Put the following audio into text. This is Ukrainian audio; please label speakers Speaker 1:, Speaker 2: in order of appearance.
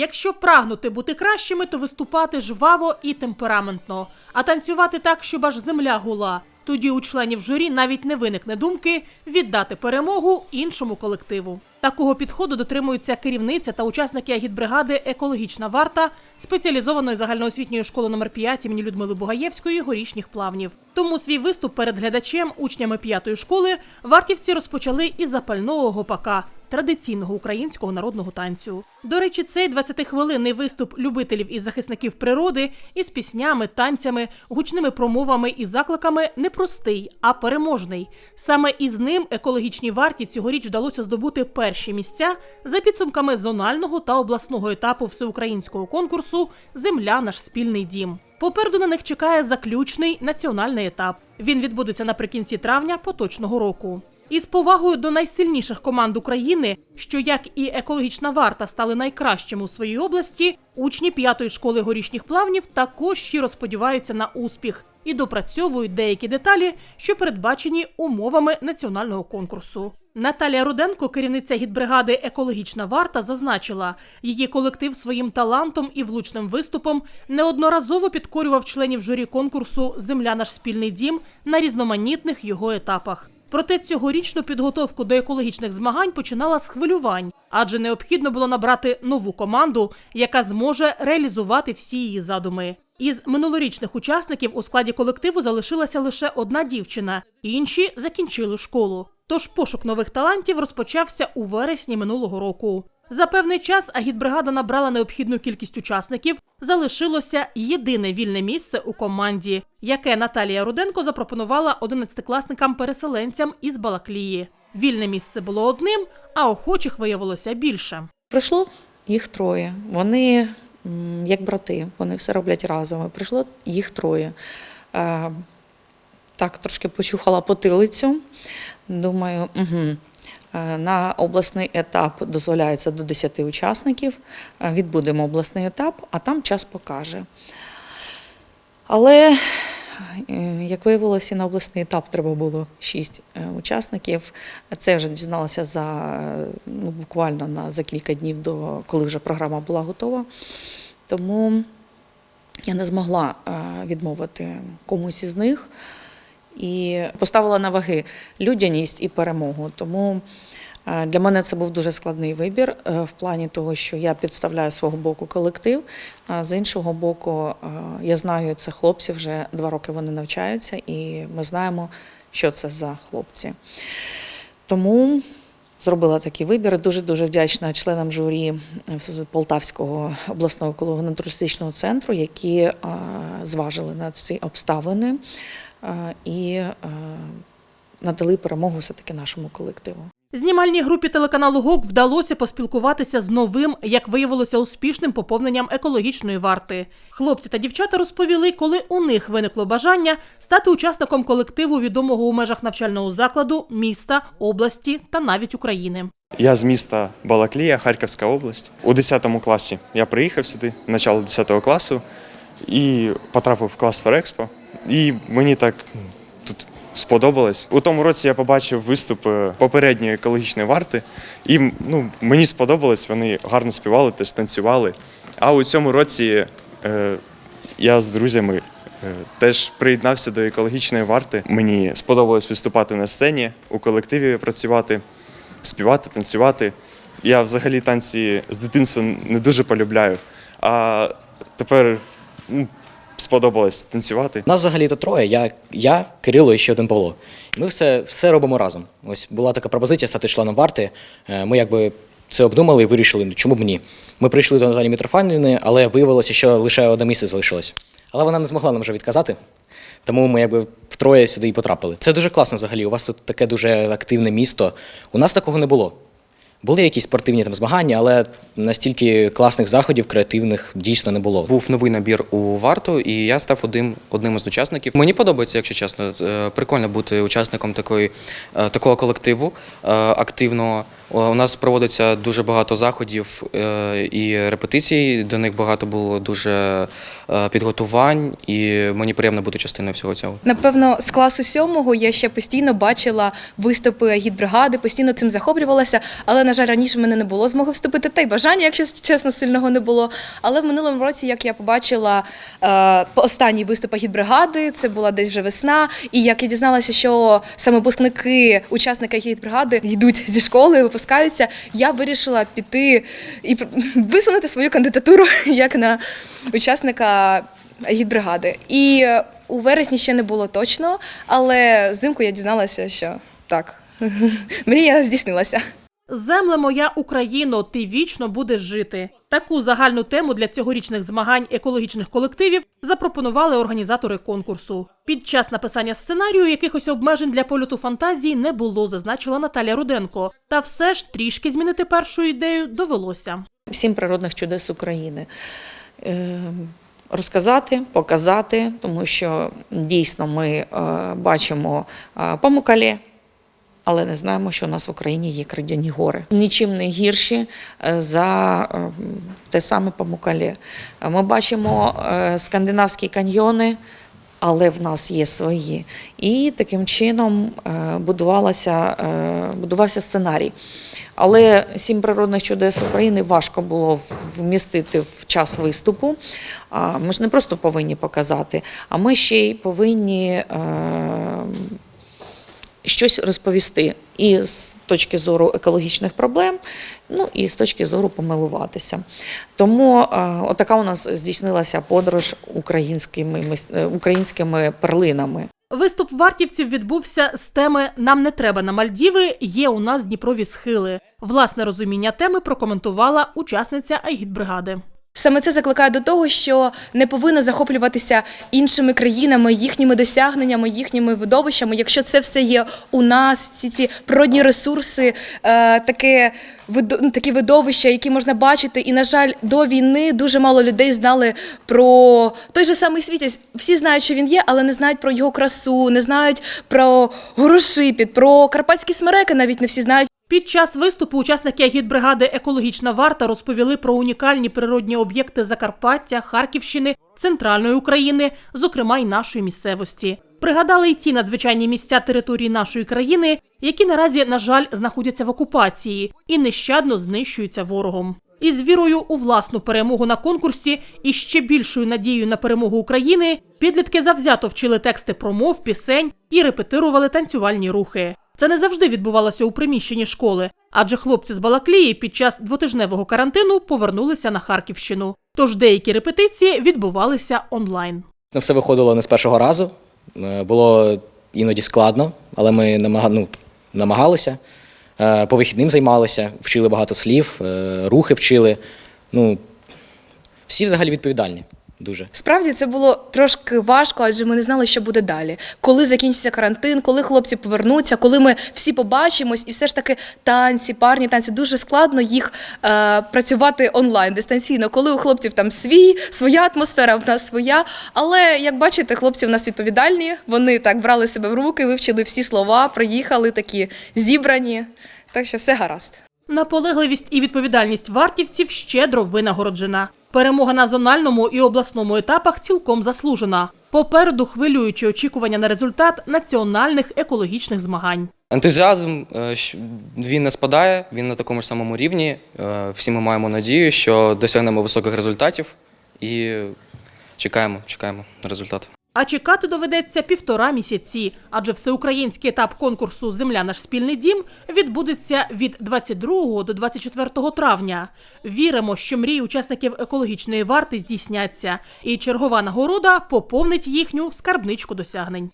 Speaker 1: Якщо прагнути бути кращими, то виступати жваво і темпераментно, а танцювати так, щоб аж земля гула. Тоді у членів журі навіть не виникне думки віддати перемогу іншому колективу. Такого підходу дотримуються керівниця та учасники агітбригади Екологічна варта спеціалізованої загальноосвітньої школи номер 5 імені Людмили Бугаєвської горішніх плавнів. Тому свій виступ перед глядачем, учнями п'ятої школи, вартівці розпочали із запального гопака традиційного українського народного танцю. До речі, цей 20-хвилинний виступ любителів і захисників природи із піснями, танцями, гучними промовами і закликами не простий, а переможний. Саме із ним екологічній варті цьогоріч вдалося здобути перші місця за підсумками зонального та обласного етапу всеукраїнського конкурсу Земля наш спільний дім. Попереду на них чекає заключний національний етап. Він відбудеться наприкінці травня поточного року. Із повагою до найсильніших команд України, що як і екологічна варта стали найкращими у своїй області, учні п'ятої школи горішніх плавнів також щиро сподіваються на успіх і допрацьовують деякі деталі, що передбачені умовами національного конкурсу. Наталія Руденко, керівниця гідбригади Екологічна варта, зазначила, її колектив своїм талантом і влучним виступом неодноразово підкорював членів журі конкурсу Земля наш спільний дім на різноманітних його етапах. Проте цьогорічну підготовку до екологічних змагань починала з хвилювань, адже необхідно було набрати нову команду, яка зможе реалізувати всі її задуми. Із минулорічних учасників у складі колективу залишилася лише одна дівчина, інші закінчили школу. Тож пошук нових талантів розпочався у вересні минулого року. За певний час агітбригада набрала необхідну кількість учасників. Залишилося єдине вільне місце у команді, яке Наталія Руденко запропонувала одинадцятикласникам-переселенцям із Балаклії. Вільне місце було одним, а охочих виявилося більше.
Speaker 2: Прийшло їх троє. Вони як брати, вони все роблять разом. Прийшло їх троє. Е, Так, трошки почухала потилицю. Думаю, угу. На обласний етап дозволяється до 10 учасників. Е, Відбудемо обласний етап, а там час покаже. Але, е, як виявилося, на обласний етап треба було шість е, учасників. Це вже дізналася за е, ну, буквально на за кілька днів до коли вже програма була готова. Тому я не змогла е, відмовити комусь із них і поставила на ваги людяність і перемогу. Тому е, для мене це був дуже складний вибір е, в плані того, що я підставляю свого боку колектив. А з іншого боку, е, я знаю, це хлопці вже два роки вони навчаються, і ми знаємо, що це за хлопці. Тому зробила такий вибір. Дуже дуже вдячна членам журі Полтавського обласного еколого-туристичного центру, які зважили на ці обставини і е, надали перемогу все-таки нашому колективу.
Speaker 1: Знімальній групі телеканалу ГОК вдалося поспілкуватися з новим, як виявилося, успішним поповненням екологічної варти. Хлопці та дівчата розповіли, коли у них виникло бажання стати учасником колективу відомого у межах навчального закладу, міста, області та навіть України.
Speaker 3: Я з міста Балаклія, Харківська область. У 10 класі я приїхав сюди, начало 10 класу, і потрапив в клас Ферекспо. І мені так тут сподобалось. У тому році я побачив виступ попередньої екологічної варти, і ну, мені сподобалось, вони гарно співали, теж танцювали. А у цьому році е, я з друзями е, теж приєднався до екологічної варти. Мені сподобалось виступати на сцені, у колективі працювати співати, танцювати. Я взагалі танці з дитинства не дуже полюбляю. А тепер ну, сподобалось танцювати.
Speaker 4: Нас взагалі то троє. Я, я Кирило і ще один Павло. Ми все, все робимо разом. Ось була така пропозиція стати членом варти. Е, Ми якби це обдумали і вирішили, ну, чому б ні. Ми прийшли до Наталі Митрофанівни, але виявилося, що лише одне місце залишилось. Але вона не змогла нам вже відказати. Тому ми якби втроє сюди і потрапили. Це дуже класно взагалі. У вас тут таке дуже активне місто. У нас такого не було. Були якісь спортивні там змагання, але настільки класних заходів, креативних дійсно не було.
Speaker 5: Був новий набір у варту, і я став одним, одним із учасників. Мені подобається, якщо чесно. Е, Прикольно бути учасником такої, е, такого колективу е, активного. У нас проводиться дуже багато заходів е, і репетицій. До них багато було дуже е, підготувань, і мені приємно бути частиною всього цього.
Speaker 6: Напевно, з класу сьомого я ще постійно бачила виступи гідбригади, постійно цим захоплювалася. Але, на жаль, раніше мене не було змоги вступити, та й бажання, якщо чесно, сильного не було. Але в минулому році, як я побачила е, останній виступ гідбригади, це була десь вже весна. І як я дізналася, що саме випускники, учасники гідбригади йдуть зі школи, випускаються, я вирішила піти і висунути свою кандидатуру як на учасника гідбригади. І е, у вересні ще не було точно, але взимку я дізналася, що так, мрія здійснилася.
Speaker 1: Земле моя Україно, ти вічно будеш жити. Таку загальну тему для цьогорічних змагань екологічних колективів запропонували організатори конкурсу. Під час написання сценарію якихось обмежень для польоту фантазії не було, зазначила Наталя Руденко. Та все ж трішки змінити першу ідею довелося.
Speaker 2: Сім природних чудес України. Е, Розказати, показати, тому що дійсно ми е, бачимо е, Памукале, але не знаємо, що у нас в Україні є Крадяні гори. Нічим не гірші е, за е, те саме Памукале. Е, Ми бачимо е, скандинавські каньйони, але в нас є свої. І таким чином будувалася, будувався сценарій. Але сім природних чудес України важко було вмістити в час виступу. Ми ж не просто повинні показати, а ми ще й повинні щось розповісти і з точки зору екологічних проблем, ну і з точки зору помилуватися. Тому е, отака у нас здійснилася подорож українськими, е, українськими перлинами.
Speaker 1: Виступ вартівців відбувся з теми Нам не треба на Мальдіви, є у нас Дніпрові схили. Власне розуміння теми прокоментувала учасниця Айгідбригади.
Speaker 6: Саме це закликає до того, що не повинно захоплюватися іншими країнами, їхніми досягненнями, їхніми видовищами. Якщо це все є у нас, ці ці природні ресурси, е, таке такі видовища, які можна бачити. І, на жаль, до війни дуже мало людей знали про той же самий Світязь. Всі знають, що він є, але не знають про його красу, не знають про гору про карпатські смереки. Навіть не всі знають.
Speaker 1: Під час виступу учасники агітбригади Екологічна варта розповіли про унікальні природні об'єкти Закарпаття, Харківщини, центральної України, зокрема й нашої місцевості. Пригадали й ті надзвичайні місця території нашої країни, які наразі, на жаль, знаходяться в окупації і нещадно знищуються ворогом. Із вірою у власну перемогу на конкурсі і ще більшою надією на перемогу України підлітки завзято вчили тексти промов, пісень і репетирували танцювальні рухи. Це не завжди відбувалося у приміщенні школи, адже хлопці з Балаклії під час двотижневого карантину повернулися на Харківщину. Тож деякі репетиції відбувалися онлайн.
Speaker 4: Ну, Все виходило не з першого разу. Е, Було іноді складно, але ми намага... ну, намагалися. Е, По вихідним займалися, вчили багато слів, е, рухи вчили. Ну, всі взагалі відповідальні. Дуже.
Speaker 6: Справді це було трошки важко, адже ми не знали, що буде далі. Коли закінчиться карантин, коли хлопці повернуться, коли ми всі побачимось, і все ж таки танці, парні танці дуже складно їх е, працювати онлайн дистанційно. Коли у хлопців там свій, своя атмосфера, в нас своя. Але як бачите, хлопці в нас відповідальні. Вони так брали себе в руки, вивчили всі слова, приїхали такі зібрані. Так що все гаразд.
Speaker 1: Наполегливість і відповідальність вартівців щедро винагороджена. Перемога на зональному і обласному етапах цілком заслужена. Попереду хвилюючі очікування на результат національних екологічних змагань.
Speaker 5: Ентузіазм е, він не спадає, він на такому ж самому рівні. Е, Всі ми маємо надію, що досягнемо високих результатів і чекаємо, чекаємо на результат.
Speaker 1: А чекати доведеться півтора місяці, адже всеукраїнський етап конкурсу Земля наш спільний дім відбудеться від 22 до 24 травня. Віримо, що мрії учасників екологічної варти здійсняться, і чергова нагорода поповнить їхню скарбничку досягнень.